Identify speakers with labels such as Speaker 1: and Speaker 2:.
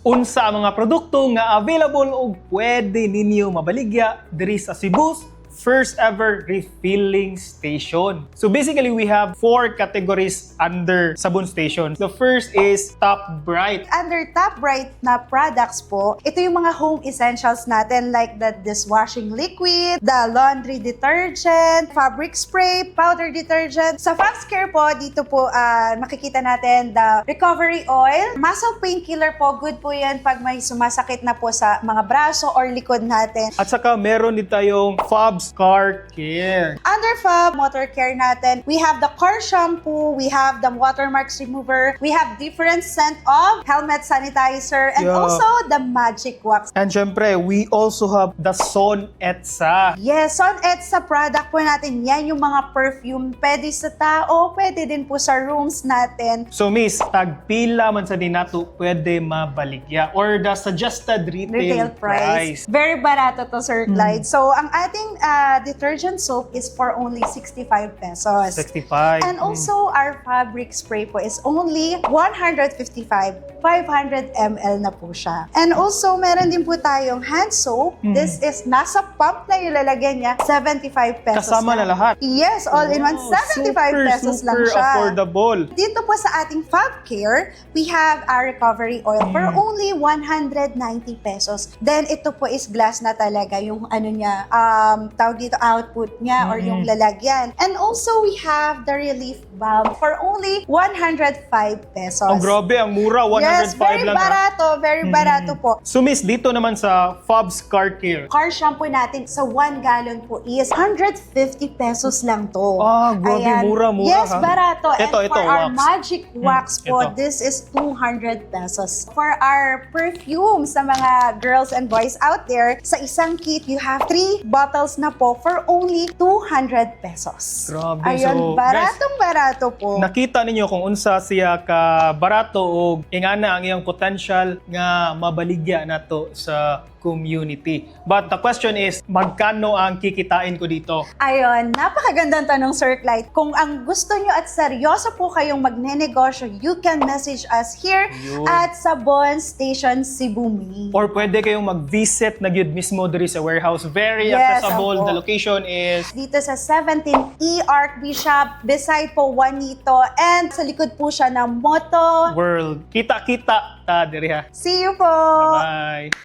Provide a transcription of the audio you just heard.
Speaker 1: unsa ang mga produkto nga available ug pwede ninyo mabaligya diri sa Cebu's first ever refilling station. So basically, we have four categories under Sabon Station. The first is Top Bright.
Speaker 2: Under top right na products po, ito yung mga home essentials natin like the dishwashing liquid, the laundry detergent, fabric spray, powder detergent. Sa Fox Care po, dito po ah, makikita natin the recovery oil. Muscle painkiller po, good po yan pag may sumasakit na po sa mga braso or likod natin.
Speaker 1: At saka meron din tayong Fobs Car Care.
Speaker 2: Under Fab Motor Care natin, we have the car shampoo, we have the watermarks remover, we have different scent of helmet sanitizer, and
Speaker 1: Yeah.
Speaker 2: also the magic wax.
Speaker 1: And syempre, we also have the Son Etsa.
Speaker 2: Yes, on sa product po natin, yan yung mga perfume. Pwede sa tao, pwede din po sa rooms natin.
Speaker 1: So miss, tagpila man sa dinato pwede mabaligya or the suggested retail,
Speaker 2: Retail price. Very barato to, Sir Clyde. So, ang ating ah, detergent soap is for only 65 pesos.
Speaker 1: 65.
Speaker 2: And also, our fabric spray po is only 155, 500 ml na po siya. And also, meron din po tayong hand soap.
Speaker 1: Mm.
Speaker 2: This is nasa pump na yung lalagyan niya, 75 pesos
Speaker 1: Kasama na
Speaker 2: lang.
Speaker 1: lahat.
Speaker 2: Yes, all in one,
Speaker 1: Wow,
Speaker 2: 75
Speaker 1: super,
Speaker 2: pesos lang
Speaker 1: super
Speaker 2: siya.
Speaker 1: affordable.
Speaker 2: Dito po sa ating Fab Care, we have our recovery oil for
Speaker 1: Mm.
Speaker 2: only 190 pesos. Then ito po is glass na talaga yung ano niya, um, tawag dito output niya or
Speaker 1: Mm.
Speaker 2: yung lalagyan. And also we have the relief balm for only 105 pesos.
Speaker 1: Ang grabe, ang mura, 105
Speaker 2: yes, very
Speaker 1: lang. ha?
Speaker 2: barato, very
Speaker 1: Mm.
Speaker 2: barato po.
Speaker 1: So miss, dito naman sa Fobs Car Care.
Speaker 2: Car shampoo natin sa 1 gallon po is 150 pesos lang to.
Speaker 1: Ah, grabe,
Speaker 2: Ayan.
Speaker 1: mura, mura,
Speaker 2: Yes,
Speaker 1: ha?
Speaker 2: barato.
Speaker 1: Ito,
Speaker 2: And
Speaker 1: ito,
Speaker 2: for our
Speaker 1: wax.
Speaker 2: magic wax
Speaker 1: Hmm,
Speaker 2: po,
Speaker 1: ito.
Speaker 2: this is 200 pesos. For our perfume sa mga girls and boys out there, sa isang kit, you have 3 bottles na po for only 200 pesos.
Speaker 1: Grabe,
Speaker 2: Ayun,
Speaker 1: so,
Speaker 2: baratong barato po.
Speaker 1: Nakita ninyo kung unsa siya ka barato o ingana ang iyang potential nga mabaligya nato sa community. But the question is, magkano ang kikitain ko dito?
Speaker 2: Ayun, napakagandang tanong, Sir Clyde. Kung ang gusto nyo at seryoso po kayong magnenegosyo, you can message us here
Speaker 1: Yun.
Speaker 2: at Sabon Station Cebu Main.
Speaker 1: Or pwede kayong mag-visit na gyud mismo diri sa warehouse. Very
Speaker 2: Yes,
Speaker 1: accessible.
Speaker 2: opo.
Speaker 1: The location is
Speaker 2: dito sa 17E Archbishop, beside po Juanito, and sa likod po siya ng Moto.
Speaker 1: World. Kita-kita ta diri ha.
Speaker 2: See you po!
Speaker 1: Bye.